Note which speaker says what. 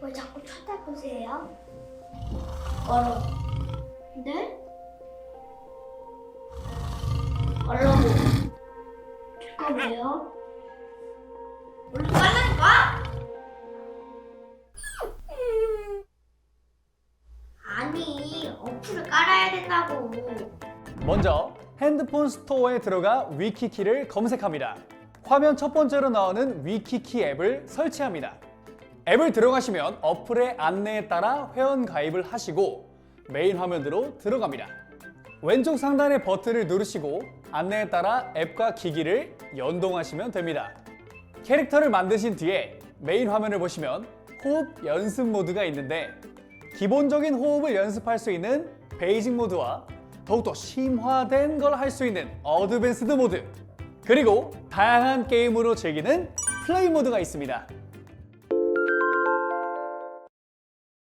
Speaker 1: 왜 자꾸 쳐다보세요? 얼어. 네? 얼라고. 제가 왜요? 얼른 깔라니까? 아니, 어플을 깔아야 된다고.
Speaker 2: 먼저 핸드폰 스토어에 들어가 위키키를 검색합니다. 화면 첫 번째로 나오는 위키키 앱을 설치합니다. 앱을 들어가시면 어플의 안내에 따라 회원 가입을 하시고 메인 화면으로 들어갑니다. 왼쪽 상단의 버튼을 누르시고 안내에 따라 앱과 기기를 연동하시면 됩니다. 캐릭터를 만드신 뒤에 메인 화면을 보시면 호흡 연습 모드가 있는데 기본적인 호흡을 연습할 수 있는 베이직 모드와 더욱더 심화된 걸 할 수 있는 어드밴스드 모드 그리고 다양한 게임으로 즐기는 플레이 모드가 있습니다.